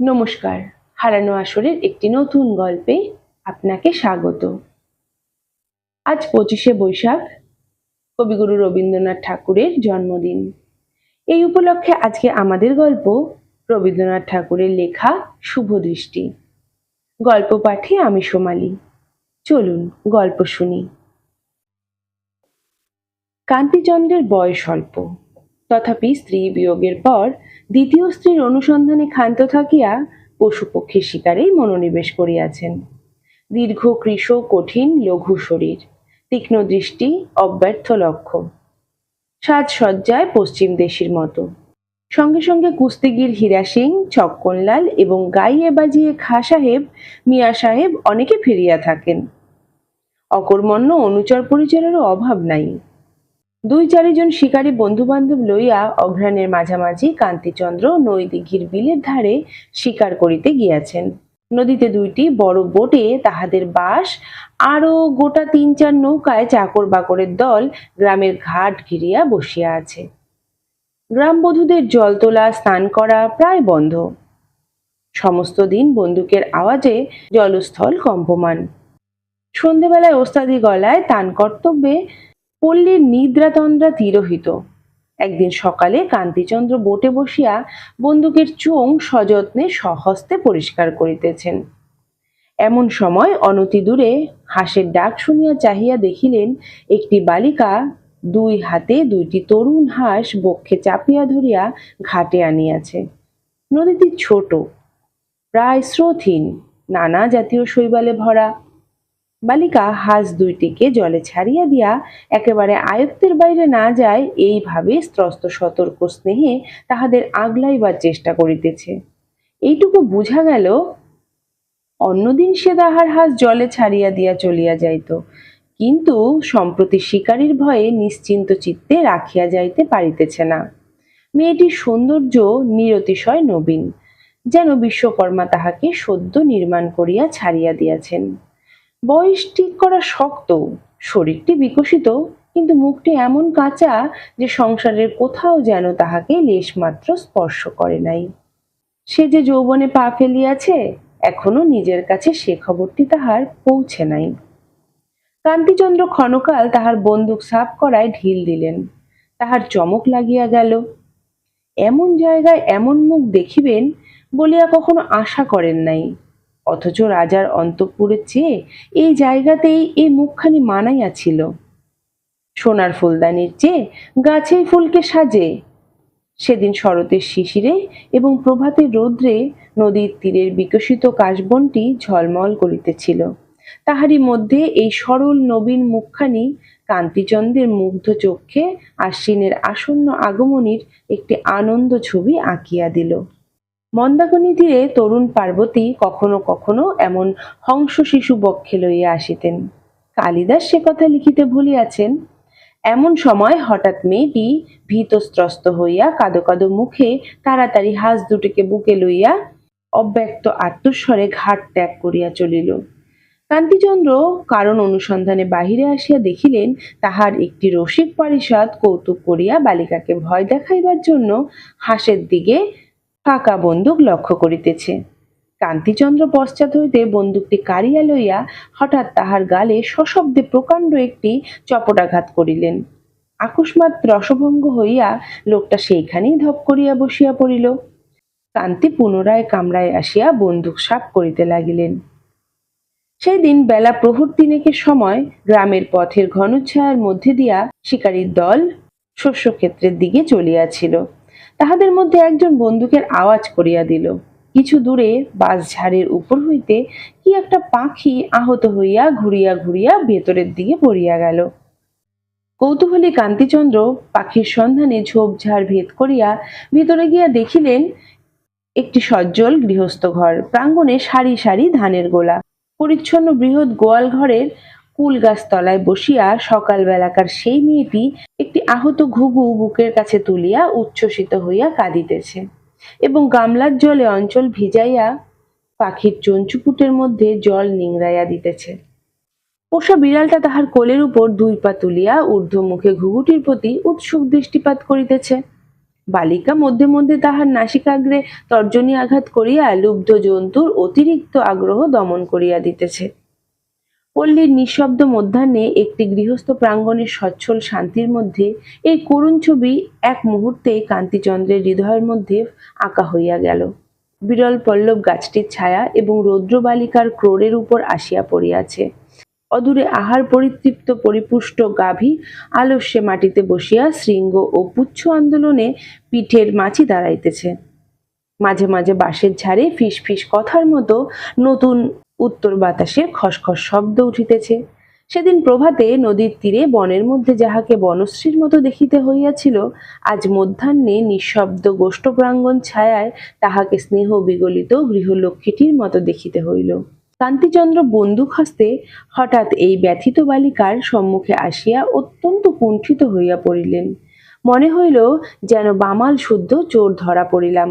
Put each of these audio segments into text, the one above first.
নমস্কার, হারানো আসরের একটি নতুন গল্পে আপনাকে স্বাগত। আজ পঁচিশে বৈশাখ, কবিগুরু রবীন্দ্রনাথ ঠাকুরের জন্মদিন। এই উপলক্ষে আজকে আমাদের গল্প রবীন্দ্রনাথ ঠাকুরের লেখা শুভ দৃষ্টি। গল্প পাঠে আমি সোমালি। চলুন গল্প শুনি। কান্তিচন্দ্রের বয়স অল্প। তথাপি স্ত্রী বিয়োগের পর দ্বিতীয় স্ত্রীর অনুসন্ধানে ক্ষান্ত থাকিয়া পশুপক্ষীর শিকারেই মনোনিবেশ করিয়াছেন। দীর্ঘ কৃশ কঠিন, লঘু শরীর, তীক্ষ্ণ দৃষ্টি, অব্যর্থ লক্ষ্য। সাজসজ্জায় পশ্চিম দেশের মতো। সঙ্গে সঙ্গে কুস্তিগির হীরা সিং, ছক্কনলাল এবং গাইয়ে বাজিয়ে খা সাহেব, মিয়া সাহেব অনেকে ফিরিয়া থাকেন। অকর্মণ্য, অনুচর পরিচরেরও অভাব নাই। দুই চারিজন শিকারী বন্ধু বান্ধব লইয়া অঘ্রাণের মাঝামাঝি কান্তিচন্দ্র নৈ বিলের ধারে শিকার করিতে গিয়াছেন। নদীতে দুইটি বড় বোটে তাহাদের বাস আরও গোটা তিন চার নৌকায় চাকর বাকরের দল গ্রামের ঘাট ঘিরিয়া বসিয়া আছে। গ্রামবধূদের জল তোলা, স্নান করা প্রায় বন্ধ। সমস্ত দিন বন্দুকের আওয়াজে জলস্থল কম্পমান। সন্ধেবেলায় ওস্তাদি গলায় তান কর্তব্যে পল্লীর নিদ্রাতন্দ্রা তিরোহিত। একদিন সকালে কান্তিচন্দ্র বোটে বসিয়া বন্দুকের চোং সযত্নে সহস্তে পরিষ্কার করিতেছেন। এমন সময় অনতি দূরে হাঁসের ডাক শুনিয়া চাহিয়া দেখিলেন, একটি বালিকা দুই হাতে দুইটি তরুণ হাঁস বক্ষে চাপিয়া ধরিয়া ঘাটে আনিয়াছে। নদীটি ছোট, প্রায় স্রোতহীন, নানা জাতীয় শৈবালে ভরা। বালিকা হাঁস দুইটিকে জলে ছাড়িয়া দিয়া একেবারে আয়ত্তের বাইরে না যায়, এইভাবে স্ত্রস্ত সতর্ক স্নেহে তাহাদের আগলাইবার চেষ্টা করিতেছে। এইটুকু বুঝা গেল, অন্যদিন সে তাহার হাঁস জলে ছাড়িয়া দিয়া চলিয়া যাইত। কিন্তু সম্প্রতি শিকারীর ভয়ে নিশ্চিন্ত চিত্তে রাখিয়া যাইতে পারিতেছে না। মেয়েটির সৌন্দর্য নিরতিশয় নবীন, যেন বিশ্বকর্মা তাহাকে সদ্য নির্মাণ করিয়া ছাড়িয়া দিয়াছেন। বয়স ঠিক করা শক্ত, শরীরটি বিকশিত, কিন্তু মুখটি এমন কাঁচা যে সংসারের কোথাও যেন তাহাকে লেশমাত্র স্পর্শ করে নাই। সে যে যৌবনে পা ফেলিয়াছে, এখনও নিজের কাছে সে খবরটি তাহার পৌঁছে নাই। কান্তিচন্দ্র ক্ষণকাল তাহার বন্দুক সাফ করায় ঢিল দিলেন। তাহার চমক লাগিয়া গেল। এমন জায়গায় এমন মুখ দেখিবেন বলিয়া কখনো আশা করেন নাই। অথচ রাজার অন্তঃপুরের চেয়ে এই জায়গাতেই এই মুখখানি মানাইয়াছিল। সোনার ফুলদানির চেয়ে গাছেই ফুলকে সাজে। সেদিন শরতের শিশিরে এবং প্রভাতের রৌদ্রে নদীর তীরের বিকশিত কাশবনটি ঝলমল করিতেছিল। তাহারই মধ্যে এই সরল নবীন মুখখানি কান্তিচন্দ্রের মুগ্ধ চক্ষে আশ্বিনের আসন্ন আগমনীর একটি আনন্দ ছবি আঁকিয়া দিল। মন্দাকিনী তীরে তরুণ পার্বতী কখনো কখনো এমন হংস শিশু বক্ষে লইয়া আসিতেন। কালিদাস সে কথা লিখিতে ভুলিয়াছেন। এমন সময় হঠাৎ মেয়েটি ভীতস্ত্রস্ত হইয়া কাদো কাদো মুখে তাড়াতাড়ি হাঁস দুটিকে বুকে লইয়া অব্যক্ত আত্মস্বরে ঘাট ত্যাগ করিয়া চলিল। কান্তিচন্দ্র কারণ অনুসন্ধানে বাহিরে আসিয়া দেখিলেন, তাহার একটি রসিক পারিষদ কৌতুক করিয়া বালিকাকে ভয় দেখাইবার জন্য হাঁসের দিকে ফাঁকা বন্দুক লক্ষ্য করিতেছে। কান্তিচন্দ্র পশ্চাৎ হইতে বন্দুকটি কাড়িয়া লইয়া হঠাৎ তাহার গালে সশব্দে প্রকাণ্ড একটি চপটাঘাত করিলেন। আকস্মাৎ রসভঙ্গ হইয়া লোকটা সেইখানেই ধপ করিয়া বসিয়া পড়িল। কান্তি পুনরায় কামরায় আসিয়া বন্দুক সাপ করিতে লাগিলেন। সেই দিন বেলা প্রহর তিনেকের সময় গ্রামের পথের ঘনচ্ছায়ার মধ্যে দিয়া শিকারীর দল শস্যক্ষেত্রের দিকে চলিয়াছিল। তাহাদের মধ্যে একজন বন্দুকের আওয়াজ করিয়া দিল। কিছু দূরে বাঁশঝাড়ের উপর হইতে কি একটা পাখি আহত হইয়া ঘুরিয়া ঘুরিয়া ভেতরের দিকে পড়িয়া গেল। কৌতূহলী কান্তিচন্দ্র পাখির সন্ধানে ঝোপঝাড় ভেদ করিয়া ভিতরে গিয়া দেখিলেন একটি সজ্জল গৃহস্থ ঘর, প্রাঙ্গণে সারি সারি ধানের গোলা। পরিচ্ছন্ন বৃহৎ গোয়াল ঘরের কুল গাছ তলায় বসিয়া সকালবেলাকার সেই মেয়েটি একটি আহত ঘুঘু বুকের কাছে তুলিয়া উচ্ছ্বসিত হইয়া কাঁদিতেছে এবং গামলার জলে অঞ্চল ভিজাইয়া পাখির চঞ্চুপুটের মধ্যে জল নিংড়াইয়া দিতেছে। পোষা বিড়ালটা তাহার কোলের উপর দুই পা তুলিয়া ঊর্ধ্ব মুখে ঘুঘুটির প্রতি উৎসুক দৃষ্টিপাত করিতেছে। বালিকা মধ্যে মধ্যে তাহার নাসিকাগ্রে তর্জনী আঘাত করিয়া লুব্ধ জন্তুর অতিরিক্ত আগ্রহ দমন করিয়া দিতেছে। পল্লীর নিঃশব্দ মধ্যাহ্নে একটি গৃহস্থ প্রাঙ্গণের সচ্ছল শান্তির মধ্যে এই করুণ ছবি এক মুহূর্তে কান্তিচন্দ্রের হৃদয়ের মধ্যে আঁকা হইয়া গেল। বিরল পল্লব গাছটির ছায়া এবং রৌদ্র বালিকার ক্রোড়ের উপর আসিয়া পড়িয়াছে। অদূরে আহার পরিতৃপ্ত পরিপুষ্ট গাভী আলস্যে মাটিতে বসিয়া শৃঙ্গ ও পুচ্ছ আন্দোলনে পিঠের মাছি দাঁড়াইতেছে। মাঝে মাঝে বাঁশের ঝাড়ে ফিস ফিস কথার মতো নতুন উত্তর বাতাসের খসখস শব্দ উঠিতেছে। সেদিন প্রভাতে নদীর তীরে বনের মধ্যে যাহাকে বনশ্রীর মতো দেখিতে হইয়াছিল, আজ মধ্যাহ্নে নিঃশব্দ গোষ্ঠ প্রাঙ্গণ ছায়ায় তাহাকে স্নেহ বিগলিত গৃহলক্ষ্মীটির মতো দেখিতে হইল। কান্তিচন্দ্র বন্দুক হস্তে হঠাৎ এই ব্যথিত বালিকার সম্মুখে আসিয়া অত্যন্ত কুণ্ঠিত হইয়া পড়িলেন। মনে হইল যেন বামাল শুদ্ধ চোর ধরা পড়িলাম।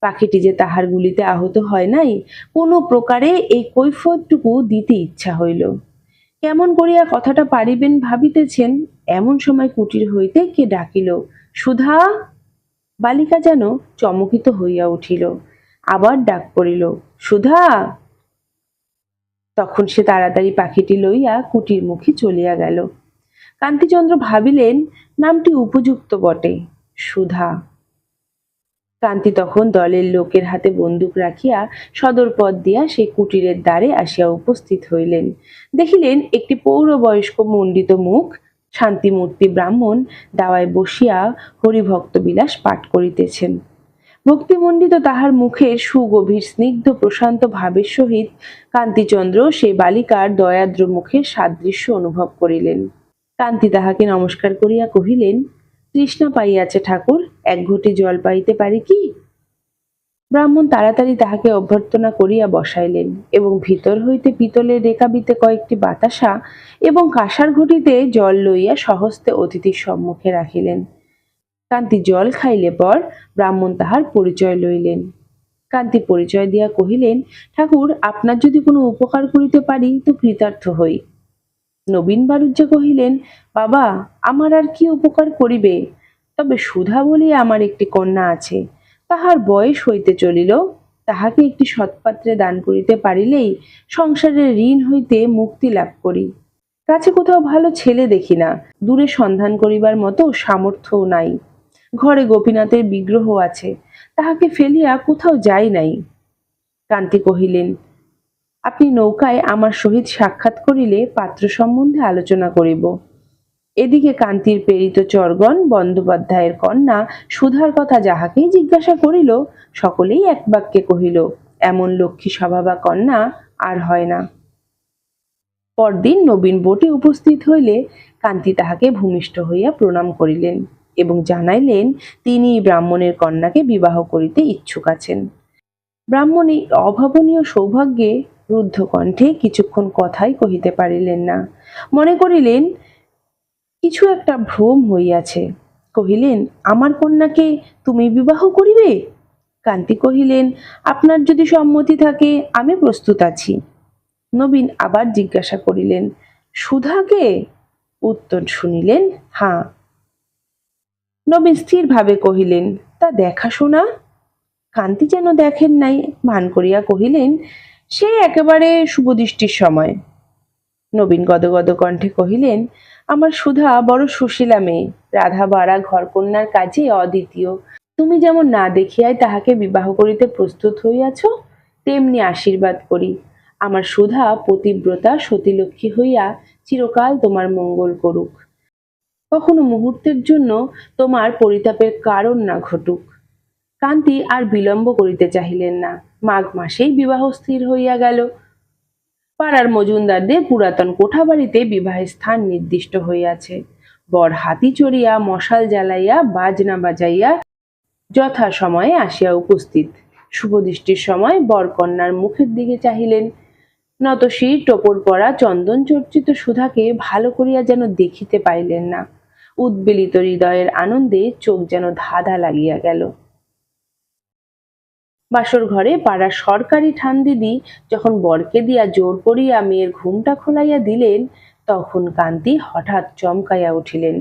পাখিটি যে তাহার গুলিতে আহত হয় নাই, কোনো প্রকারে এই কৈফতটুকু দিতে ইচ্ছা হইল। কেমন করিয়া কথাটা পারিবেন ভাবিতেছেন, এমন সময় কুটির হইতে কে ডাকিল, সুধা! বালিকা যেন চমকিত হইয়া উঠিল, আবার ডাক পড়িল, সুধা! তখন সে তাড়াতাড়ি পাখিটি লইয়া কুটির মুখে চলিয়া গেল। কান্তিচন্দ্র ভাবিলেন, নামটি উপযুক্ত বটে, সুধা! কান্তি তখন দলের লোকের হাতে বন্দুক রাখিয়া সদর পথ দিয়া সেই কুটিরের দ্বারে আসিয়া উপস্থিত হইলেন। দেখিলেন একটি পৌরবয়স্ক মণ্ডিত মুখ, শান্তিমূর্তি ব্রাহ্মণ দাওয়ায় বসিয়া হরিভক্ত বিলাস পাঠ করিতেছেন। ভক্তিমণ্ডিত তাহার মুখের সুগভীর, স্নিগ্ধ, প্রশান্ত ভাবের সহিত কান্তিচন্দ্র সেই বালিকার দয়াদ্র মুখের সাদৃশ্য অনুভব করিলেন। কান্তি তাহাকে নমস্কার করিয়া কহিলেন তৃষ্ণা পাইয়াছে ঠাকুর, এক ঘটি জল পাইতে পারি কি? ব্রাহ্মণ তাড়াতাড়ি তাহাকে অভ্যর্থনা করিয়া বসাইলেন এবং ভিতর হইতে পিতলের রেকাবিতে কয়েকটি বাতাসা এবং কাঁসার ঘটিতে জল লইয়া সহস্তে অতিথির সম্মুখে রাখিলেন। কান্তি জল খাইলে পর ব্রাহ্মণ তাহার পরিচয় লইলেন। কান্তি পরিচয় দিয়া কহিলেন, ঠাকুর, আপনার যদি কোনো উপকার করিতে পারি তো কৃতার্থ হই। নবীন বারুজ্জে কহিলেন, বাবা, আমার আর কি উপকার করিবে? তবে সুধা বলিয়া আমার একটি কন্যা আছে। তাহার বয়স হইতে চলিল। তাহাকে একটি সৎপাত্রে দান করিতে পারিলেই সংসারের ঋণ হইতে মুক্তি লাভ করি। কাছে কোথাও ভালো ছেলে দেখি না। দূরে সন্ধান করিবার মতো সামর্থ্যও নাই। ঘরে গোপীনাথের বিগ্রহ আছে। তাহাকে ফেলিয়া কোথাও যাই নাই। কান্তি কহিলেন আপনি নৌকায় আমার সহিত সাক্ষাৎ করিলে পাত্র সম্বন্ধে আলোচনা করিব। এদিকে কান্তির প্রেরিত চরগণ, বন্দ্যোপাধ্যায়ের কন্যা, সুধার কথা যাহাকেই জিজ্ঞাসা করিল, সকলেই এক বাক্যে কহিল, এমন লক্ষ্মী স্বভাবা কন্যা আর হয় না। পরদিন নবীন বোটে উপস্থিত হইলে কান্তি তাহাকে ভূমিষ্ঠ হইয়া প্রণাম করিলেন এবং জানাইলেন, তিনি ব্রাহ্মণের কন্যাকে বিবাহ করিতে ইচ্ছুক আছেন। ব্রাহ্মণ এই অভাবনীয় সৌভাগ্যে রুদ্ধ কণ্ঠে কিছুক্ষণ কথাই কহিতে পারিলেন না। মনে করিলেন, কিছু একটা ভ্রম হইয়াছে। কহিলেন, আমার কন্যাকে তুমি বিবাহ করিবে? কান্তি কহিলেন, আপনার যদি সম্মতি থাকে, আমি প্রস্তুত আছি। নবীন আবার জিজ্ঞাসা করিলেন, সুধাকে? উত্তর শুনিলেন হাঁ নবীন স্থিরভাবে কহিলেন, তা দেখাশোনা কান্তি যেন দেখেন নাই ভান করিয়া কহিলেন সে একেবারে শুভদৃষ্টির সময়। নবীন গদগদ কণ্ঠে কহিলেন, আমার সুধা বড় সুশীলা মেয়ে। রাধা বাড়া ঘরকন্যার কাজে অদ্বিতীয়। তুমি যেমন না দেখিয়াই তাহাকে বিবাহ করিতে প্রস্তুত হইয়াছ, তেমনি আশীর্বাদ করি। আমার সুধা পতিব্রতা সতীলক্ষ্মী হইয়া চিরকাল তোমার মঙ্গল করুক। কখনো মুহূর্তের জন্য তোমার পরিতাপের কারণ না ঘটুক। কান্তি আর বিলম্ব করিতে চাহিলেন না। মাঘ মাসেই বিবাহ স্থির হইয়া গেল। পাড়ার মজুমদারদের পুরাতন কোঠাবাড়িতে বিবাহের স্থান নির্দিষ্ট হইয়াছে। বর হাতি চড়িয়া মশাল জ্বালাইয়া বাজনা বাজাইয়া যথা সময়ে আসিয়া উপস্থিত। শুভদৃষ্টির সময় বর কন্যার মুখের দিকে চাহিলেন। নতশির টোপর পরা চন্দন চর্চিত সুধাকে ভালো করিয়া যেন দেখিতে পাইলেন না। উদ্বেলিত হৃদয়ের আনন্দে চোখ যেন ধাঁধা লাগিয়া গেল। বাসর ঘরে পাড়ার সরকারি ঠান দিদি যখন বরকে দিয়া জোর করিয়া মেয়ের ঘুমটা খোলাইয়া দিলেন, তখন কান্তি হঠাৎ চমকাইয়া উঠিলেন।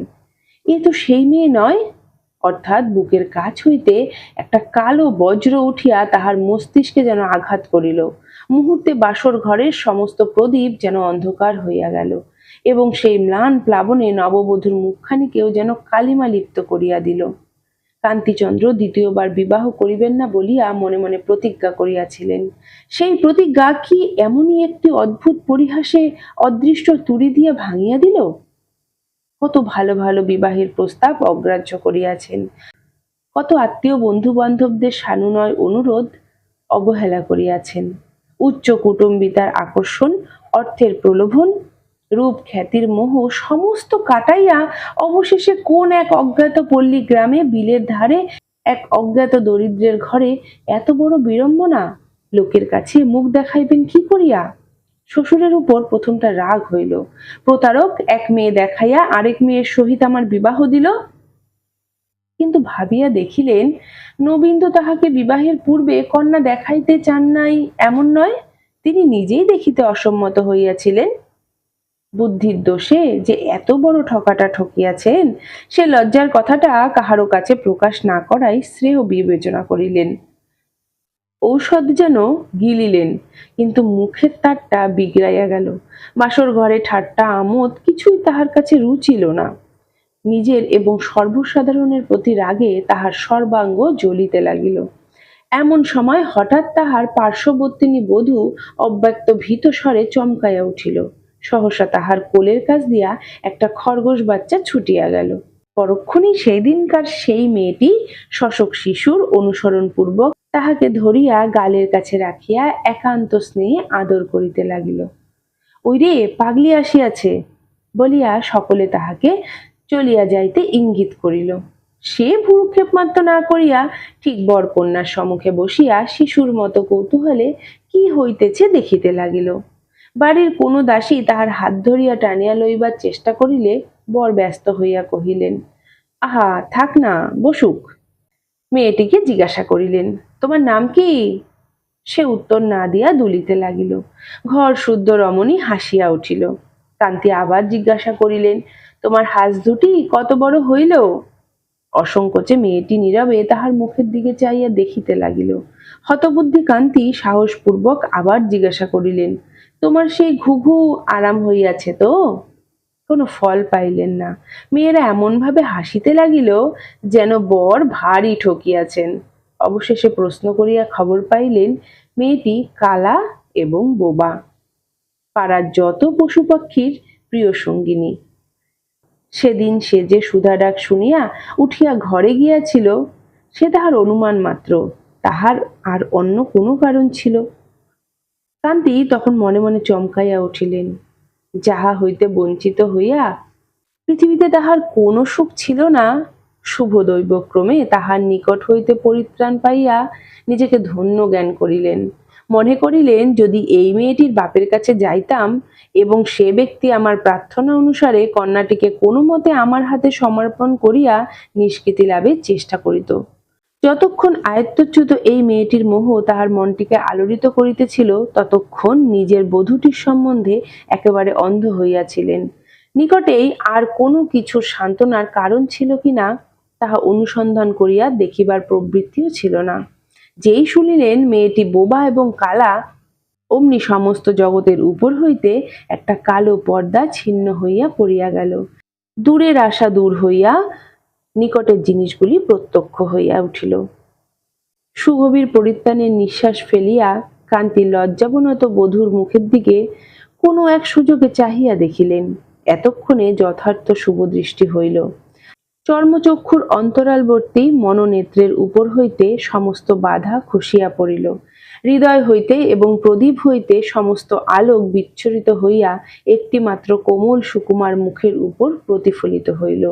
এ তো সেই মেয়ে নয়? অর্থাৎ বুকের কাছ হইতে একটা কালো বজ্র উঠিয়া তাহার মস্তিষ্কে যেন আঘাত করিল। মুহূর্তে বাসর ঘরের সমস্ত প্রদীপ যেন অন্ধকার হইয়া গেল এবং সেই ম্লান প্লাবনে নববধূর মুখখানিকেও যেন কালিমা লিপ্ত করিয়া দিল। কান্তিচন্দ্র দ্বিতীয়বার বিবাহ করিবেন না বলিয়া মনে মনে প্রতিজ্ঞা করিয়াছিলেন। সেই প্রতিজ্ঞা কি এমনই একটি অদ্ভুত পরিহাসে অদৃষ্ট তুড়ি দিয়া ভাঙিয়া দিল? কত ভালো ভালো বিবাহের প্রস্তাব অগ্রাহ্য করিয়াছেন। কত আত্মীয় বন্ধু বান্ধবদের সানুনয় অনুরোধ অবহেলা করিয়াছেন। উচ্চ কুটুম্বিতার আকর্ষণ, অর্থের প্রলোভন রূপ খ্যাতির মোহ সমস্ত কাটাইয়া অবশেষে কোন এক অজ্ঞাত পল্লী গ্রামে বিলের ধারে এক অজ্ঞাত দরিদ্রের ঘরে এত বড় বিড়ম্বনা? লোকের কাছে মুখ দেখাইবেন কি করিয়া? শ্বশুরের উপর প্রথমটা রাগ হইল। প্রতারক এক মেয়ে দেখাইয়া আরেক মেয়ের সহিত আমার বিবাহ দিল। কিন্তু ভাবিয়া দেখিলেন, নবীন তো তাহাকে বিবাহের পূর্বে কন্যা দেখাইতে চান নাই, এমন নয়। তিনি নিজেই দেখিতে অসম্মত হইয়াছিলেন। বুদ্ধির দোষে যে এত বড় ঠকাটা ঠকিয়াছেন, সে লজ্জার কথাটা কাহারো কাছে প্রকাশ না করাই শ্রেয় বিবেচনা করিলেন। ঔষধ যেন গিলিলেন, কিন্তু মুখের তারটা বিগড়াইয়া গেল। বাসর ঘরে ঠাট্টা আমোদ কিছুই তাহার কাছে রুচিল না। নিজের এবং সর্বসাধারণের প্রতি রাগে তাহার সর্বাঙ্গ জ্বলিতে লাগিল। এমন সময় হঠাৎ তাহার পার্শ্ববর্তিনী বধূ অব্যক্ত ভীত স্বরে চমকাইয়া উঠিল। সহসা তাহার কোলের কাছ দিয়া একটা খরগোশ বাচ্চা ছুটিয়া গেল। পরক্ষণেই সেই দিনকার সেই মেয়েটি শশক শিশুর অনুসরণ পূর্বক তাহাকে ধরিয়া গালের কাছে রাখিয়া একান্ত স্নেহে আদর করিতে লাগিল। ওই রে পাগলি আসিয়াছে! বলিয়া সকলে তাহাকে চলিয়া যাইতে ইঙ্গিত করিল। সে ভুরুক্ষেপ মাত্র না করিয়া ঠিক বরকন্যার সম্মুখে বসিয়া শিশুর মতো কৌতূহলে কি হইতেছে দেখিতে লাগিল। বাড়ির কোনো দাসী তাহার হাত ধরিয়া টানিয়া লইবার চেষ্টা করিলে বর ব্যস্ত হইয়া কহিলেন, আহা, থাক না, বসুক। মেয়েটিকে জিজ্ঞাসা করিলেন, তোমার নাম কি? সে উত্তর না দিয়া দুলিতে লাগিল। ঘর শুদ্ধ রমণী হাসিয়া উঠিল। কান্তি আবার জিজ্ঞাসা করিলেন, তোমার হাঁস দুটি কত বড় হইল? অসংকোচে মেয়েটি নীরবে তাহার মুখের দিকে চাইয়া দেখিতে লাগিল। হতবুদ্ধি কান্তি সাহসপূর্বক আবার জিজ্ঞাসা করিলেন তোমার সেই ঘুঘু আরাম হইয়াছে তো? কোনো ফল পাইলেন না। মেয়েরা এমনভাবে হাসিতে লাগিল যেন বর ভারী ঠকিয়াছেন। অবশেষে প্রশ্ন করিয়া খবর পাইলেন মেয়েটি কালা এবং বোবা। পাড়ার যত পশু পাখির প্রিয় সঙ্গিনী। সেদিন সে যে সুধা ডাক শুনিয়া উঠিয়া ঘরে গিয়াছিল, সে তাহার অনুমান মাত্র, তাহার আর অন্য কোনো কারণ ছিল। কান্তি তখন মনে মনে চমকাইয়া উঠিলেন। যাহা হইতে বঞ্চিত হইয়া পৃথিবীতে তাহার কোনো সুখ ছিল না, শুভ দৈবক্রমে তাহার নিকট হইতে পরিত্রাণ পাইয়া নিজেকে ধন্য জ্ঞান করিলেন। মনে করিলেন, যদি এই মেয়েটির বাপের কাছে যাইতাম এবং সে ব্যক্তি আমার প্রার্থনা অনুসারে কন্যাটিকে কোনো মতে আমার হাতে সমর্পণ করিয়া নিষ্কৃতি লাভের চেষ্টা করিত যতক্ষণ আয়ত্তচ্যুত এই মেয়েটির মোহ তাহার মনটিকে আলোড়িত করিতেছিল, ততক্ষণ নিজের বধূটির সম্বন্ধে একেবারে অন্ধ হইয়াছিলেন। নিকটেই আর কোনো কিছু সান্ত্বনার কারণ ছিল কিনা, তাহা অনুসন্ধান করিয়া দেখিবার প্রবৃত্তিও ছিল না। যেই শুনিলেন মেয়েটি বোবা এবং কালা, অমনি সমস্ত জগতের উপর হইতে একটা কালো পর্দা ছিন্ন হইয়া পড়িয়া গেল। দূরের আশা দূর হইয়া নিকটের জিনিসগুলি প্রত্যক্ষ হইয়া উঠিল। সুগভীর পরিত্রাণের নিঃশ্বাস ফেলিয়া কান্তি লজ্জাবনত বধূর মুখের দিকে কোনো এক সুযোগে চাহিয়া দেখিলেন। এতক্ষণে যথার্থ শুভদৃষ্টি হইল। চর্মচক্ষুর অন্তরালবর্তী মনোনেত্রের উপর হইতে সমস্ত বাধা খসিয়া পড়িল। হৃদয় হইতে এবং প্রদীপ হইতে সমস্ত আলোক বিচ্ছরিত হইয়া একটিমাত্র কোমল সুকুমার মুখের উপর প্রতিফলিত হইল।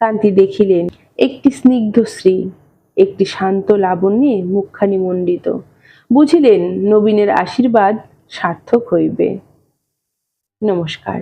কান্তি দেখিলেন। একটি স্নিগ্ধ শ্রী একটি শান্ত লাবণ্যে মুখখানি মণ্ডিত। বুঝিলেন, নবীনের আশীর্বাদ সার্থক হইবে। নমস্কার।